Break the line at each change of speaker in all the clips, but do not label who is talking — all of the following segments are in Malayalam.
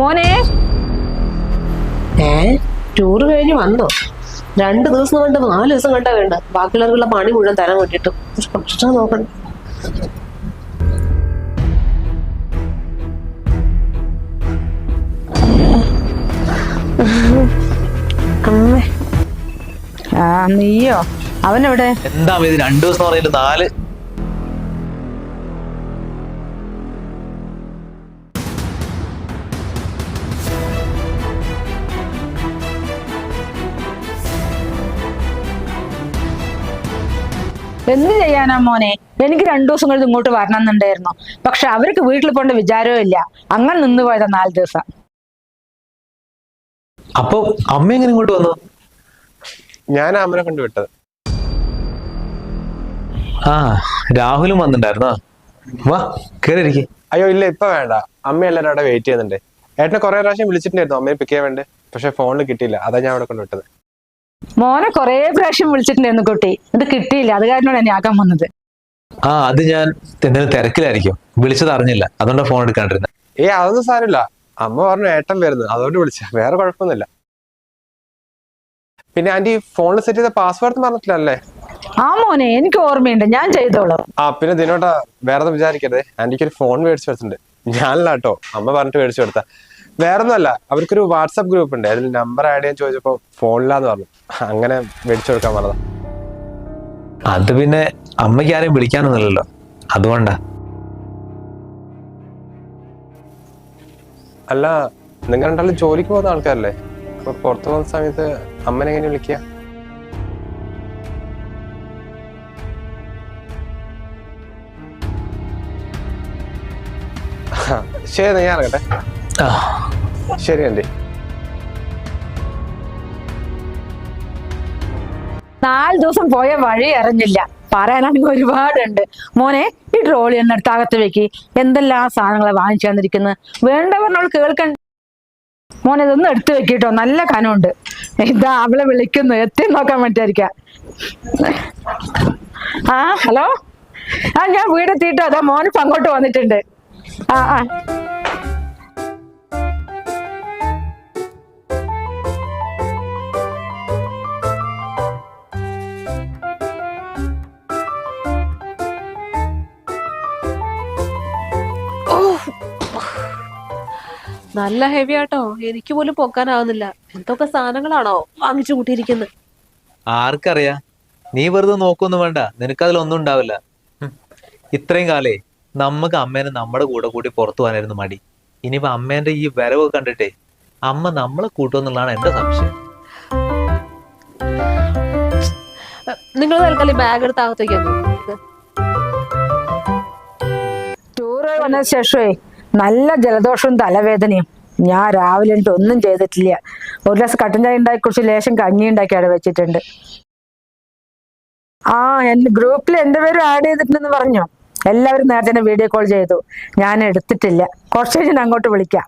മോനെ.
ഏ ടൂർ കഴിഞ്ഞ് വന്നോ? രണ്ട് ദിവസം കൊണ്ട് നാല് ദിവസം കണ്ടാ വേണ്ട. ബാക്കിയുള്ളവർക്കുള്ള പണി മുഴുവൻ തരാൻ വേണ്ടിട്ട് ഭക്ഷണം നോക്കണം അമ്മേ.
ആ നീയോ? അവനെവിടെ?
എന്താ ഇത് രണ്ടു ദിവസം പറയുന്നത്? നാല്
എന്ത് ചെയ്യാനാ മോനെ? എനിക്ക് രണ്ടു ദിവസം കഴിഞ്ഞ് ഇങ്ങോട്ട് വരണം എന്നുണ്ടായിരുന്നു പക്ഷെ അവർക്ക് വീട്ടിൽ പോകേണ്ട വിചാരവും ഇല്ല. അങ്ങനെ നിന്ന് പോയതാ നാല് ദിവസം.
അപ്പൊ അമ്മ എങ്ങനെ ഇങ്ങോട്ട് വന്നു?
ഞാൻ അമ്മനെ കൊണ്ട് വിട്ടത്.
ആ രാഹുലും വന്നിട്ടുണ്ടായിരുന്നോ? വാ കേറിയിരിക്കെ.
അയ്യോ ഇല്ല ഇപ്പൊ വേണ്ട. അമ്മ എല്ലാവരും അവിടെ വെയിറ്റ് ചെയ്യുന്നുണ്ട്. ഏട്ടനെ കുറെ പ്രാവശ്യം വിളിച്ചിട്ടുണ്ടായിരുന്നു. അമ്മയെ പിക്ക് ചെയ്യാൻ വേണ്ടി. പക്ഷെ ഫോണിൽ കിട്ടിയില്ല. അതാ ഞാൻ അവിടെ കൊണ്ട് വിട്ടത്.
മോനെ കൊറേ പ്രാവശ്യം വിളിച്ചിട്ടുണ്ടായിരുന്നു കുട്ടി. ഇത് കിട്ടിയില്ല. അത് കാരണമാണ് ഞാൻ ആക്കാൻ വന്നത്.
ആ അത് ഞാൻ എന്തെങ്കിലും തിരക്കിലായിരിക്കും. വിളിച്ചത് അറിഞ്ഞില്ല. അതുകൊണ്ട് ഫോൺ എടുക്കാണ്ടിരുന്നത്
ഏ അതൊന്നും സാരമില്ല. അമ്മ പറഞ്ഞു ഏട്ടൻ വരുന്നു. അതുകൊണ്ട് വിളിച്ച വേറെ കുഴപ്പമൊന്നുമില്ല. പിന്നെ ആന്റി ഫോണിൽ സെറ്റ് ചെയ്ത പാസ്വേർഡ് പറഞ്ഞിട്ടില്ലല്ലേ?
ആ മോനെ എനിക്ക് ഓർമ്മയുണ്ട്. ഞാൻ ചെയ്തോളാം.
ആ പിന്നെ ദിനോട്ട വേറെ ഒന്നും വിചാരിക്കരുത്. ആന്റിക്ക് ഒരു ഫോൺ മേടിച്ചു കൊടുത്തിട്ടുണ്ട് ഞാനല്ല കേട്ടോ. അമ്മ പറഞ്ഞിട്ട് മേടിച്ചു കൊടുത്ത. വേറെ ഒന്നുമല്ല അവർക്കൊരു വാട്സപ്പ് ഗ്രൂപ്പ് ഉണ്ട്. അതിൽ നമ്പർ ആഡ് ചെയ്യാൻ ചോദിച്ചപ്പോ ഫോണിലാന്ന് പറഞ്ഞു. അങ്ങനെ മേടിച്ചു കൊടുക്കാൻ പറഞ്ഞതാ.
അത് പിന്നെ അമ്മയ്ക്ക് ആരെയും വിളിക്കാനൊന്നുമില്ലല്ലോ. അതുകൊണ്ടാ.
അല്ല നിങ്ങൾ രണ്ടാളും ജോലിക്ക് പോകുന്ന ആൾക്കാരല്ലേ? അപ്പൊ പുറത്തു പോകുന്ന സമയത്ത് അമ്മനെ എങ്ങനെ വിളിക്കുക ശരി ഞാൻ ഇറങ്ങട്ടെ. ശരി ആന്റി.
നാല് ദിവസം പോയ വഴി അറിഞ്ഞില്ല. പറയാനാണെങ്കിൽ ഒരുപാടുണ്ട്. മോനെ ഈ ട്രോളി എന്നെടുത്ത് അകത്ത് വെക്ക്. എന്തെല്ലാം സാധനങ്ങളെ വാങ്ങിച്ചു തന്നിരിക്കുന്നത് വേണ്ടവർ കേൾക്കണ്ട മോനെ ഇതൊന്നും എടുത്തു വെക്കിട്ടോ നല്ല കനമുണ്ട്. ഇതാ അവളെ വിളിക്കുന്നു. എത്തി നോക്കാൻ പറ്റായിരിക്കാം ആ ഹലോ? ആ ഞാൻ വീടെത്തിയിട്ടോ. അതാ മോനിപ്പോ അങ്ങോട്ട് വന്നിട്ടുണ്ട്. ആ ആ.
നല്ല ഹെവി ആട്ടോ. എനിക്ക് പോലും പൊക്കാനാവുന്നില്ല. എന്തൊക്കെ സാധനങ്ങളാണോ വാങ്ങിച്ചു കൂട്ടിയിരിക്കുന്നത്
ആർക്കറിയാ? നീ വെറുതെ നോക്കൊന്നും വേണ്ട. നിനക്കതിലൊന്നും ഉണ്ടാവില്ല. ഇത്രയും കാലേ നമുക്ക് അമ്മേനെ നമ്മുടെ കൂടെ കൂടി പുറത്തു പോകാനായിരുന്നു മടി. ഇനിയിപ്പോ അമ്മേന്റെ ഈ വരവ് കണ്ടിട്ടേ അമ്മ നമ്മളെ കൂട്ടുമെന്നുള്ളതാണ് എന്റെ സംശയം.
നിങ്ങൾ തൽക്കാലം ബാഗ് എടുത്ത് അകത്തേക്ക് വന്നു.
ടൂറ് വന്ന ശേഷമേ നല്ല ജലദോഷവും തലവേദനയും. ഞാൻ രാവിലെ എന്നിട്ട് ഒന്നും ചെയ്തിട്ടില്ല. ഒരു ഗ്ലാസ് കട്ടൻ ചായ ഉണ്ടാക്കി കുറച്ച് ലേശം കഞ്ഞി ഉണ്ടാക്കി അവിടെ വെച്ചിട്ടുണ്ട്. ആ എന്റെ ഗ്രൂപ്പിൽ എന്റെ പേരും ആഡ് ചെയ്തിട്ടുണ്ടെന്ന് പറഞ്ഞു? എല്ലാവരും നേരത്തെ തന്നെ വീഡിയോ കോൾ ചെയ്തു. ഞാൻ എടുത്തിട്ടില്ല. കുറച്ച് കഴിഞ്ഞ് അങ്ങോട്ട് വിളിക്കാം.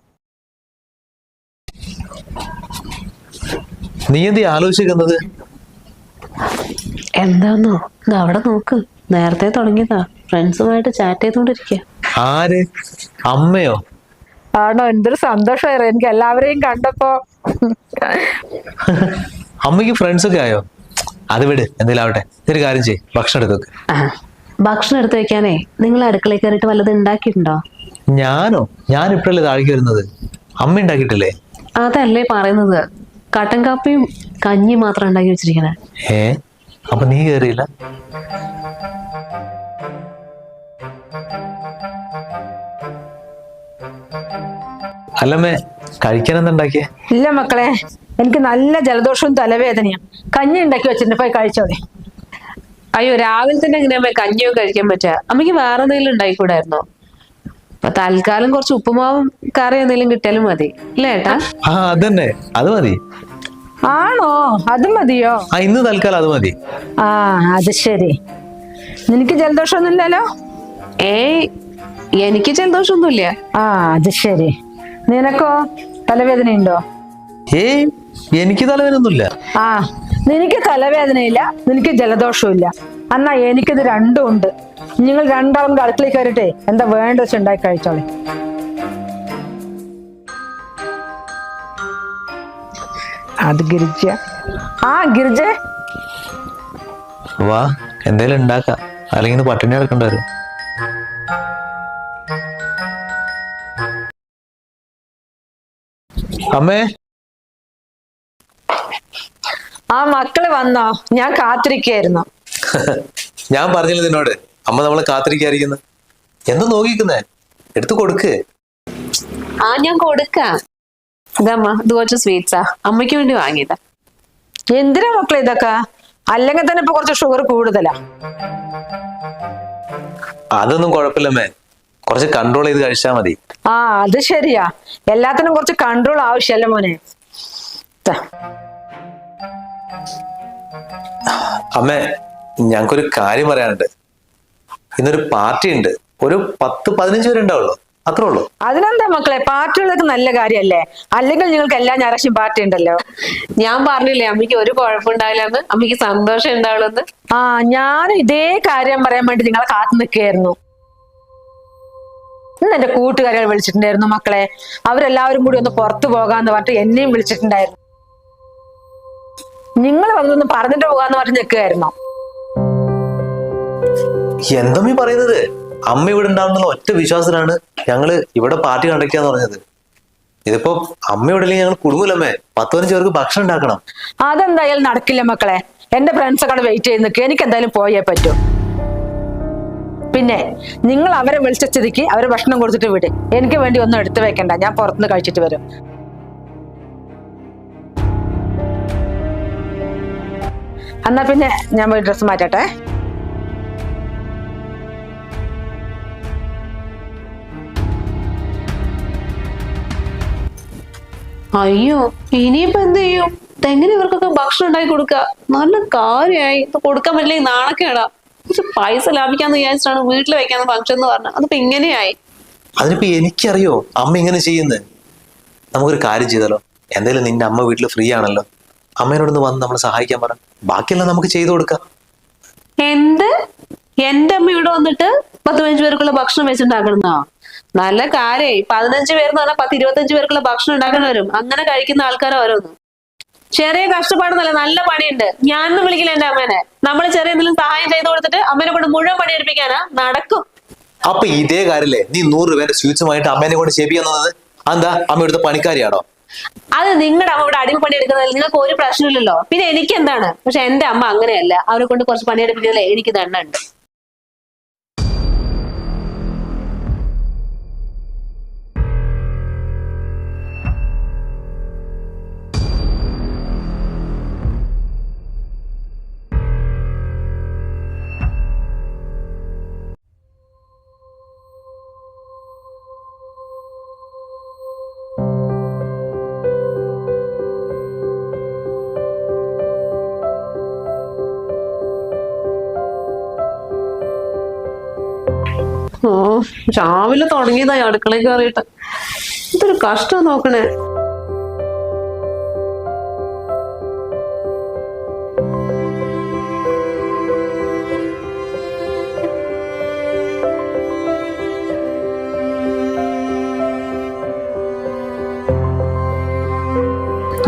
നീ എന്ത് ആലോചിക്കുന്നത്
എന്താന്നോ? അവിടെ നോക്ക്. നേരത്തെ തുടങ്ങിയതാ. ഫ്രണ്ട്സുമായിട്ട് ചാറ്റ് ചെയ്തോണ്ടിരിക്കുക
ആര്? അമ്മയോ?
ആണോ എന്തൊരു സന്തോഷമായിരുന്നു. എനിക്ക് എല്ലാവരെയും കണ്ടപ്പോ.
അമ്മയ്ക്ക് ഫ്രണ്ട്സ് ഒക്കെ ആയോ? അത് വിട് എന്തെങ്കിലും ആവട്ടെ. ഒരു കാര്യം ചെയ്യ് ഭക്ഷണം
എടുത്തു ഭക്ഷണം എടുത്തു വെക്കാനേ നിങ്ങൾ അടുക്കളയിൽ കയറിയിട്ട് വല്ലതും ഉണ്ടാക്കിയിട്ടുണ്ടോ?
ഞാനോ? ഞാൻ ഇപ്പോഴല്ലേ താഴേക്ക് വരുന്നത്. അമ്മ ഉണ്ടാക്കിയിട്ടില്ലേ?
അതല്ലേ പറയുന്നത്. കട്ടൻ കാപ്പിയും കഞ്ഞിയും മാത്രം ഉണ്ടാക്കി വെച്ചിരിക്കണേ
ഏ? അപ്പൊ നീ കേറിയില്ല? അല്ലമ്മേ കഴിക്കാൻ എന്താ ഉണ്ടാക്കിയേ?
ഇല്ല മക്കളെ എനിക്ക് നല്ല ജലദോഷവും തലവേദനയും. കഞ്ഞി ഉണ്ടാക്കി വെച്ചിട്ടുണ്ട് പോയി കഴിച്ചോളെ
അയ്യോ രാവിലെ തന്നെ എങ്ങനെയാ കഞ്ഞിയൊക്കെ കഴിക്കാൻ പറ്റുക? അമ്മയ്ക്ക് വേറെ എന്തെങ്കിലും ഉണ്ടായിക്കൂടായിരുന്നോ? അപ്പൊ തൽക്കാലം കുറച്ച് ഉപ്പുമാവും കറി എന്തെങ്കിലും കിട്ടിയാലും മതി. അല്ലേ ഏട്ടാ?
ആ അതന്നെ. അത് മതി.
ആണോ? അത് മതിയോ?
ആ ഇന്ന് തൽക്കാലം അത് മതി.
ആ അത് ശരി. നിനക്ക് ജലദോഷമൊന്നുമില്ലല്ലോ
ഏയ് എനിക്ക് ജലദോഷമൊന്നുമില്ല.
ആ അത് ശരി. നിനക്കോ തലവേദനയുണ്ടോ?
ഏയ് എനിക്ക് തലവേദനയൊന്നുമില്ല.
ആ നിനക്ക് തലവേദനയില്ല നിനക്ക് ജലദോഷവുമില്ല. എന്നാ എനിക്കിത് രണ്ടും ഉണ്ട്. നിങ്ങൾ രണ്ടാളും കൂടെ അടുക്കളയിൽ കയറിട്ടെ. എന്താ വേണ്ട വെച്ച് ഉണ്ടാക്കി കഴിച്ചോളെ. അത് ഗിരിജ. ആ ഗിരിജ.
വാ എന്തേലും ഉണ്ടാക്കാം. അല്ലെങ്കിൽ പട്ടിണി കിടക്കേണ്ടി അമ്മേ?
ആ മക്കൾ വന്നോ. ഞാൻ കാത്തിരിക്കായിരുന്നു
ഞാൻ പറഞ്ഞില്ല നിന്നോട്? അമ്മ നമ്മളെ കാത്തിരിക്കായിരിക്കുന്നു. എന്താ നോക്കിക്കുന്നേ? എടുത്തു കൊടുക്ക്.
ആ ഞാൻ കൊടുക്കാം. ഇതമ്മ ഇത് കുറച്ച് സ്വീറ്റ്സാ. അമ്മയ്ക്ക് വേണ്ടി വാങ്ങിയതാ.
എന്തിനാ മക്കളെ ഇതൊക്കെ? അല്ലെങ്കിൽ തന്നെ ഇപ്പൊ കുറച്ച് ഷുഗർ കൂടുതലാ.
അതൊന്നും കുഴപ്പമില്ലമ്മേ. കുറച്ച് കൺട്രോൾ ചെയ്ത് കഴിച്ചാൽ മതി.
ആ അത് ശരിയാ. എല്ലാത്തിനും കുറച്ച് കൺട്രോൾ ആവശ്യമല്ല മോനെ? ദാ,
അമ്മേ ഞങ്ങൾക്കൊരു കാര്യം പറയാനുണ്ട്. ഇന്നൊരു പാർട്ടി ഉണ്ട്. ഒരു പത്ത് പതിനഞ്ച് പേരുണ്ടാവുള്ളൂ. അത്രേ ഉള്ളൂ.
അതിനെന്താ മക്കളെ? പാർട്ടികളൊക്കെ നല്ല കാര്യല്ലേ? അല്ലെങ്കിൽ നിങ്ങൾക്ക് എല്ലാ ഞായറാഴ്ചയും പാർട്ടി ഉണ്ടല്ലോ.
ഞാൻ പറഞ്ഞില്ലേ അമ്മയ്ക്ക് ഒരു കുഴപ്പമുണ്ടാവില്ലെന്ന് അമ്മയ്ക്ക് സന്തോഷം ഉണ്ടാവുള്ളെന്ന്.
ആ ഞാനും ഇതേ കാര്യം പറയാൻ വേണ്ടി നിങ്ങളെ കാത്തു നിൽക്കുകയായിരുന്നു. ഇന്ന് എന്റെ കൂട്ടുകാരികൾ വിളിച്ചിട്ടുണ്ടായിരുന്നു മക്കളെ. അവരെല്ലാവരും കൂടി ഒന്ന് പുറത്തു പോകാന്ന് പറഞ്ഞിട്ട് എന്നെയും വിളിച്ചിട്ടുണ്ടായിരുന്നു. നിങ്ങൾ വന്നൊന്ന് പറഞ്ഞിട്ട് പോകാന്ന് പറഞ്ഞ് നിൽക്കുകയായിരുന്നു
എന്തമ്മീ പറയുന്നത്? അമ്മ ഇവിടെ ഉണ്ടാവുന്നുള്ള ഒറ്റ വിശ്വാസത്തിലാണ് ഞങ്ങൾ ഇവിടെ പാർട്ടി കണ്ടക്ട് ചെയ്യാന്ന് പറഞ്ഞത്. ഇതിപ്പോ അമ്മ ഇവിടെ ഇല്ലെങ്കിൽ ഞങ്ങൾ കുടുങ്ങൂലമ്മേ. പത്ത് പതിനഞ്ച് പേർക്ക് ഭക്ഷണം ഉണ്ടാക്കണം.
അതെന്തായാലും നടക്കില്ല മക്കളെ. എന്റെ ഫ്രണ്ട്സ് ഒക്കെ വെയിറ്റ് ചെയ്ത് നിൽക്കുക എനിക്ക് എന്തായാലും പോയേ പറ്റൂ. പിന്നെ നിങ്ങൾ അവരെ വിളിച്ച സ്ഥിതിക്ക് അവരെ ഭക്ഷണം കൊടുത്തിട്ട് വിട്. എനിക്ക് വേണ്ടി ഒന്നും എടുത്തു വെക്കണ്ട. ഞാൻ പുറത്തുനിന്ന് കഴിച്ചിട്ട് വരും. എന്നാ പിന്നെ ഞാൻ പോയി ഡ്രസ്സ് മാറ്റട്ടെ.
അയ്യോ ഇനിയിപ്പോ എന്ത് ചെയ്യും? എങ്ങനെ ഇവർക്കൊക്കെ ഭക്ഷണം ഉണ്ടാക്കി കൊടുക്ക. നല്ല കാര്യമായി കൊടുക്കാൻ പറ്റില്ലെങ്കിൽ നാണക്കേടാ. കുറച്ച് പൈസ ലാഭിക്കാന്ന് വിചാരിച്ചിട്ടാണ് വീട്ടിൽ വെക്കാന്ന് ഫംഗ്ഷൻ എന്ന് പറഞ്ഞത്. അതിപ്പോ ഇങ്ങനെയായി.
അതിനിപ്പോ എനിക്കറിയോ അമ്മ ഇങ്ങനെ ചെയ്യുന്നത് നമുക്കൊരു കാര്യം ചെയ്താലോ? എന്തായാലും നിന്റെ അമ്മ വീട്ടിൽ ഫ്രീ ആണല്ലോ. അമ്മേനോടൊന്ന് വന്ന് നമ്മളെ സഹായിക്കാൻ പറ. ബാക്കിയെല്ലാം നമുക്ക് ചെയ്തു കൊടുക്കാം.
എന്ത്? എന്റെ അമ്മ ഇവിടെ വന്നിട്ട് പത്ത് പതിനഞ്ച് പേർക്കുള്ള ഭക്ഷണം വെച്ചിട്ടുണ്ടാക്കണമെന്നോ നല്ല കാര്യേ പതിനഞ്ച് പേർന്ന് പറഞ്ഞാൽ പത്ത് ഇരുപത്തഞ്ച് പേർക്കുള്ള ഭക്ഷണം ഉണ്ടാക്കണവരും. വരും അങ്ങനെ കഴിക്കുന്ന ആൾക്കാരോ ഓരോന്ന്. ചെറിയ കഷ്ടപ്പാടൊന്നല്ല നല്ല പണിയുണ്ട്. ഞാനൊന്നും വിളിക്കില്ല എന്റെ അമ്മേനെ. നമ്മൾ ചെറിയ എന്തെങ്കിലും സഹായം ചെയ്ത് കൊടുത്തിട്ട് അമ്മേനെ കൊണ്ട് മുഴുവൻ പണി എടുപ്പിക്കാനാ നടക്കും.
അപ്പൊ ഇതേ കാര്യല്ലേ? നീ നൂറ് രൂപേന്റെ സ്വീറ്റ്സുമായിട്ട് അമ്മേനെ കൊണ്ട് ഷേപ്പിക്കാൻ തന്നത് എന്താ അമ്മ ഇവിടുത്തെ പണിക്കാരിയാണോ?
അത് നിങ്ങളുടെ അമ്മ ഇവിടെ അടിമപ്പണി എടുക്കുന്നതിൽ നിങ്ങൾക്ക് ഒരു പ്രശ്നമില്ലല്ലോ. പിന്നെ എനിക്ക് എന്താണ് പക്ഷെ എന്റെ അമ്മ അങ്ങനെയല്ല. അവരെ കൊണ്ട് കുറച്ച് പണിയെടുപ്പിക്കുന്നതിൽ എനിക്ക് തന്നെ ഓ രാവിലെ തുടങ്ങിയതായി അടുക്കളയിൽ കയറിയിട്ട്. ഇതൊരു കഷ്ടം നോക്കണേ.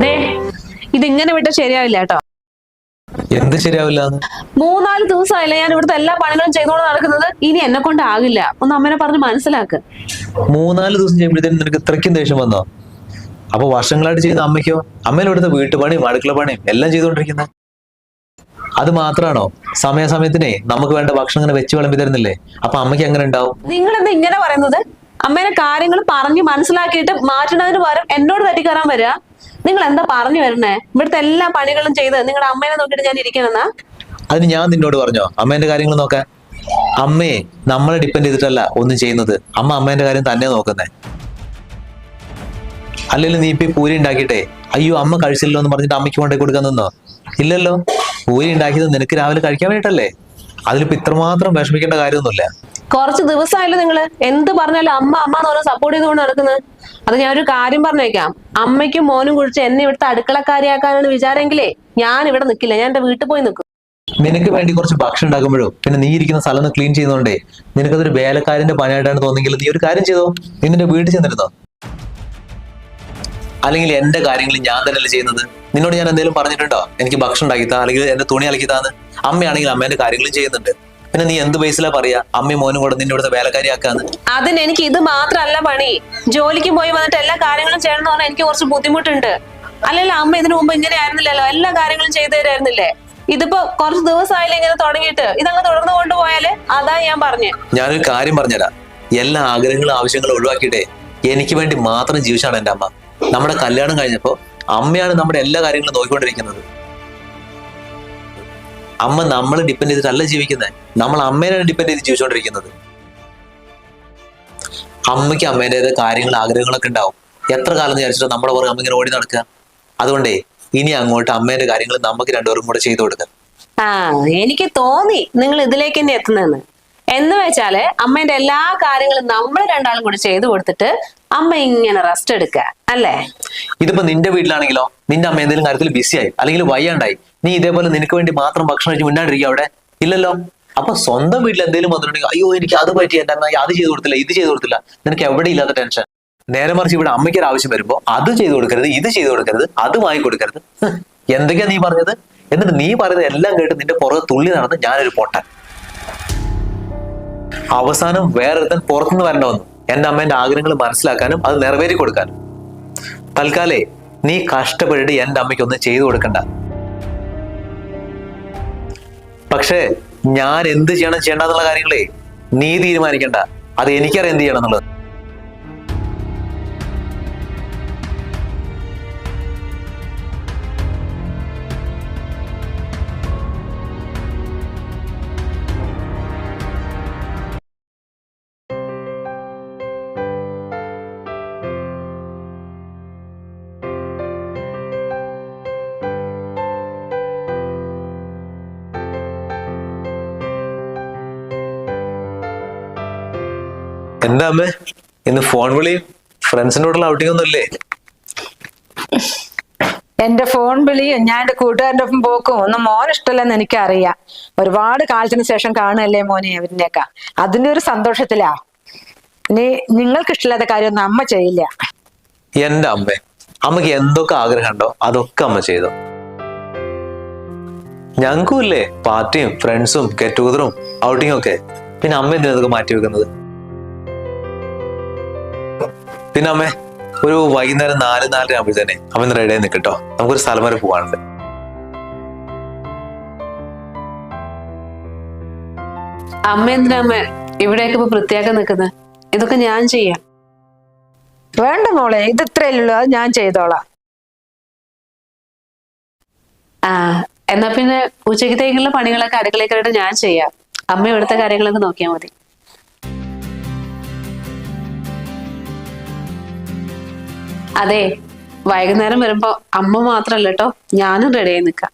ദേ ഇതിങ്ങനെ വിട്ട ശരിയാവില്ല കേട്ടോ.
എന്ത് ശരിയാവില്ല?
മൂന്നാൽ ദിവസമായില്ല ഞാൻ ഇവിടുത്തെ എല്ലാ പണികളും ചെയ്തുകൊണ്ട് നടക്കുന്നത്. ഇനി എന്നെ കൊണ്ടാകില്ല. ഒന്ന് അമ്മനെ പറഞ്ഞ് മനസ്സിലാക്ക്.
മൂന്നാൽ ദിവസം ചെയ്യുമ്പോഴത്തേനും നിനക്ക് ഇത്രയ്ക്കും ദേഷ്യം വന്നോ? അപ്പൊ വർഷങ്ങളായിട്ട് ചെയ്യുന്ന അമ്മയ്ക്കോ? അമ്മേനെ ഇവിടുത്തെ വീട്ടുപണിയും അടുക്കള പണിയും എല്ലാം ചെയ്തുകൊണ്ടിരിക്കുന്നത്. അത് മാത്രാണോ? സമയാസമയത്തിനെ നമുക്ക് വേണ്ട ഭക്ഷണം ഇങ്ങനെ വെച്ച് വിളമ്പി തരുന്നില്ലേ? അപ്പൊ അമ്മയ്ക്ക് എങ്ങനെ ഉണ്ടാവും?
നിങ്ങൾ എന്താ ഇങ്ങനെ പറയുന്നത്? അമ്മേനെ കാര്യങ്ങൾ പറഞ്ഞു മനസ്സിലാക്കിയിട്ട് മാറ്റുന്നതിന് പകരം എന്നോട് തെറ്റിക്കറാൻ വരിക. നിങ്ങൾ എന്താ പറഞ്ഞു വരണേ? ഇവിടുത്തെ എല്ലാ പണികളും ചെയ്ത് നിങ്ങളുടെ അമ്മേനെ നോക്കിയിട്ട് ഞാൻ ഇരിക്കണമെന്നാ?
അതിന് ഞാൻ നിന്നോട് പറഞ്ഞോ അമ്മേന്റെ കാര്യങ്ങൾ നോക്കാൻ. അമ്മയെ നമ്മളെ ഡിപ്പെൻഡ് ചെയ്തിട്ടല്ല ഒന്നും ചെയ്യുന്നത്. അമ്മ അമ്മേന്റെ കാര്യം തന്നെ നോക്കുന്നേ. അല്ലെങ്കിൽ നീ ഇപ്പൊ പൂരി ഉണ്ടാക്കിയിട്ടെ അയ്യോ അമ്മ കഴിച്ചില്ലല്ലോ എന്ന് പറഞ്ഞിട്ട് അമ്മയ്ക്ക് കൊണ്ടേ കൊടുക്കാൻ നിന്നോ? ഇല്ലല്ലോ. പൂരി ഉണ്ടാക്കിയത് നിനക്ക് രാവിലെ കഴിക്കാൻ വേണ്ടിയിട്ടല്ലേ? അതിലിപ്പോ ഇത്രമാത്രം വിഷമിക്കേണ്ട കാര്യമൊന്നുമില്ല.
കുറച്ച് ദിവസമായല്ലോ നിങ്ങൾ. എന്ത് പറഞ്ഞാലും അമ്മ അമ്മ എന്ന് പറഞ്ഞാൽ സപ്പോർട്ട് ചെയ്തുകൊണ്ട് നടക്കുന്നത്. അത് ഞാൻ ഒരു കാര്യം പറഞ്ഞേക്കാം. അമ്മയ്ക്കും മോനും കുഴിച്ച് എന്നെ ഇവിടുത്തെ അടുക്കളക്കാരിയാക്കാനാണ് വിചാരമെങ്കിലേ ഞാൻ ഇവിടെ നിൽക്കില്ല ഞാൻ എന്റെ വീട്ടിൽ പോയി നിൽക്കും
നിനക്ക് വേണ്ടി കുറച്ച് ഭക്ഷണം ഉണ്ടാക്കുമ്പോഴോ പിന്നെ നീ ഇരിക്കുന്ന സ്ഥലം ഒന്ന് ക്ലീൻ ചെയ്യുന്നോണ്ടേ നിനക്കതൊരു വേലക്കാരന്റെ പണിയായിട്ടാണ് തോന്നിയെങ്കിൽ നീ ഒരു കാര്യം ചെയ്തോ? നിന്റെ വീട്ടിൽ ചെന്നിരുന്നോ? അല്ലെങ്കിൽ എന്റെ കാര്യങ്ങൾ ഞാൻ തന്നെയല്ലേ ചെയ്യുന്നത്? നിന്നോട് ഞാൻ എന്തെങ്കിലും പറഞ്ഞിട്ടുണ്ടോ? എനിക്ക് ഭക്ഷണം ഉണ്ടാക്കിത്താ അല്ലെങ്കിൽ എന്റെ തുണി അലക്കിത്താന്ന്? അമ്മയാണെങ്കിൽ അമ്മേന്റെ കാര്യങ്ങളും ചെയ്യുന്നുണ്ട്. പിന്നെ നീ എന്ത് ബേസിലാ പറയാ അമ്മയും മോനും കൂടെ നിന്നെ ഇവിടുത്തെ വേലക്കാരിയാക്കാന്ന്.
അതിന് എനിക്ക് ഇത് മാത്രല്ല പണി. ജോലിക്ക് പോയി വന്നിട്ട് എല്ലാ കാര്യങ്ങളും ചെയ്യണം എന്ന് പറഞ്ഞാൽ എനിക്ക് കുറച്ച് ബുദ്ധിമുട്ടുണ്ട്. അല്ലല്ലോ അമ്മ ഇതിനു മുമ്പ് ഇങ്ങനെ ആയിരുന്നില്ലല്ലോ. എല്ലാ കാര്യങ്ങളും ചെയ്തു തരായിരുന്നില്ലേ? ഇതിപ്പോ കുറച്ച് ദിവസമായില്ലേ ഇങ്ങനെ തുടങ്ങിയിട്ട്? ഇതങ്ങ് തുടർന്ന് കൊണ്ടുപോയാൽ? അതാ ഞാൻ പറഞ്ഞു.
ഞാനൊരു കാര്യം പറഞ്ഞുതരാം. എല്ലാ ആഗ്രഹങ്ങളും ആവശ്യങ്ങളും ഒഴിവാക്കിയിട്ടേ എനിക്ക് വേണ്ടി മാത്രം ജീവിച്ചാണ് എന്റെ അമ്മ. നമ്മുടെ കല്യാണം കഴിഞ്ഞപ്പോ അമ്മയാണ് നമ്മുടെ എല്ലാ കാര്യങ്ങളും നോക്കിക്കൊണ്ടിരിക്കുന്നത്. അമ്മ നമ്മളെ ഡിപ്പെൻഡ് ചെയ്തിട്ടല്ല ജീവിക്കുന്നത് നമ്മൾ അമ്മേനാണ് ഡിപ്പെൻഡ് ചെയ്ത് ജീവിച്ചുകൊണ്ടിരിക്കുന്നത്. അമ്മയ്ക്ക് അമ്മേന്റെത് കാര്യങ്ങൾ ആഗ്രഹങ്ങളൊക്കെ ഉണ്ടാവും. എത്ര കാലം വിചാരിച്ചിട്ട് നമ്മുടെ പുറകെ അമ്മ ഇങ്ങനെ ഓടി നടക്കുക? അതുകൊണ്ടേ ഇനി അങ്ങോട്ട് അമ്മേന്റെ കാര്യങ്ങൾ നമുക്ക് രണ്ടുപേർക്കും കൂടെ ചെയ്തു കൊടുക്കാം.
ആ എനിക്ക് തോന്നി നിങ്ങൾ ഇതിലേക്ക് തന്നെ എത്തുന്നതെന്ന്. എന്ന് വെച്ചാൽ അമ്മേന്റെ എല്ലാ കാര്യങ്ങളും നമ്മൾ രണ്ടാളും കൂടി ചെയ്തു കൊടുത്തിട്ട് അമ്മ ഇങ്ങനെ റെസ്റ്റ് എടുക്കുക അല്ലേ?
ഇതിപ്പോ നിന്റെ വീട്ടിലാണെങ്കിലോ നിന്റെ അമ്മ എന്തെങ്കിലും കാര്യത്തിൽ ബിസി ആയി അല്ലെങ്കിൽ വയ്യാണ്ടായി നീ ഇതേപോലെ നിനക്ക് വേണ്ടി മാത്രം ഭക്ഷണം കഴിച്ച് മുന്നാണ്ടിരിക്കുക അവിടെ? ഇല്ലല്ലോ. അപ്പൊ സ്വന്തം വീട്ടിൽ എന്തെങ്കിലും വന്നിട്ടുണ്ടെങ്കിൽ അയ്യോ എനിക്ക് അത് പറ്റി എന്റെ അത് ചെയ്തു കൊടുത്തില്ല ഇത് ചെയ്തു കൊടുത്തില്ല. നിനക്ക് എവിടെ ഇല്ലാത്ത ടെൻഷൻ നേരെ മറിച്ച് ഇവിടെ അമ്മയ്ക്ക് ഒരു ആവശ്യം വരുമ്പോൾ അത് ചെയ്തു കൊടുക്കരുത് ഇത് ചെയ്തു കൊടുക്കരുത് അത് വാങ്ങി കൊടുക്കരുത്. എന്തൊക്കെയാ നീ പറഞ്ഞത്? എന്നിട്ട് നീ പറയുന്നത് എല്ലാം കേട്ട് നിന്റെ പുറകെ തുള്ളി നടന്ന് ഞാനൊരു പൊട്ടൻ. അവസാനം വേറൊരുത്തൻ പുറത്തുനിന്ന് വരണ്ട വന്നു. എന്റെ അമ്മേന്റെ ആഗ്രഹങ്ങൾ മനസ്സിലാക്കാനും അത് നിറവേറ്റി കൊടുക്കാനും. തൽക്കാലേ നീ കഷ്ടപ്പെട്ടിട്ട് എന്റെ അമ്മയ്ക്ക് ഒന്നും ചെയ്തു കൊടുക്കണ്ട. പക്ഷേ ഞാൻ എന്ത് ചെയ്യണം ചെയ്യണ്ടെന്നുള്ള കാര്യങ്ങളെ നീ തീരുമാനിക്കണ്ട. അത് എനിക്കറിയാം എന്ത് ചെയ്യണം എന്നുള്ളത്. എന്താ അമ്മേ? ഇന്ന് ഫോൺ വിളി. ഫ്രണ്ട്സിനോടുള്ള ഔട്ടിംഗ് ഒന്നും ഇല്ലേ
എന്റെ ഫോൺ വിളിയും ഞാൻ എന്റെ കൂട്ടുകാരന്റെ ഒപ്പം പോക്കും. ഒന്നും മോൻ ഇഷ്ടമല്ലെന്ന് എനിക്കറിയാം. ഒരുപാട് കാലത്തിന് ശേഷം കാണുകയല്ലേ മോനെ അവരിനേക്കാ അതിന്റെ ഒരു സന്തോഷത്തിലാ. ഇനി നിങ്ങൾക്ക് ഇഷ്ടമില്ലാത്ത കാര്യമൊന്നും അമ്മ ചെയ്യില്ല.
എന്റെ അമ്മേ അമ്മയ്ക്ക് എന്തൊക്കെ ആഗ്രഹം ഉണ്ടോ അതൊക്കെ അമ്മ ചെയ്തു. ഞങ്ങൾക്കും ഇല്ലേ പാർട്ടിയും ഫ്രണ്ട്സും ഗെറ്റ് ടുഗദറും ഔട്ടിങ്ങും ഒക്കെ. പിന്നെ അമ്മ എന്തിനാ ഇതൊക്കെ മാറ്റി വെക്കുന്നത് പിന്നെ അമ്മേ ഒരു വൈകുന്നേരം നാല് നാലര ആകുമ്പോൾ തന്നെ അമ്മ ഇന്ന് റെഡി ആയി നിൽക്കട്ടോ നമുക്കൊരു സ്ഥലം വരെ പോകാനുണ്ട്
അമ്മ എന്തിനാ അമ്മ ഇവിടെയൊക്കെ ഇപ്പൊ പ്രത്യേകം നിൽക്കുന്നത് ഇതൊക്കെ ഞാൻ ചെയ്യാം.
വേണ്ട മോളെ ഇത് ഇത്രയല്ലോ ഉള്ളൂ. അത് ഞാൻ ചെയ്തോളാം.
ആ എന്നാ പിന്നെ ഉച്ചയ്ക്കത്തേക്കുള്ള പണികളൊക്കെ അടുക്കളയൊക്കെ ഞാൻ ചെയ്യാം. അമ്മ ഇവിടുത്തെ കാര്യങ്ങളൊക്കെ നോക്കിയാൽ മതി. അതെ വൈകുന്നേരം വരുമ്പോ അമ്മ മാത്രല്ല ഞാനും റെഡിയായി നിൽക്കാം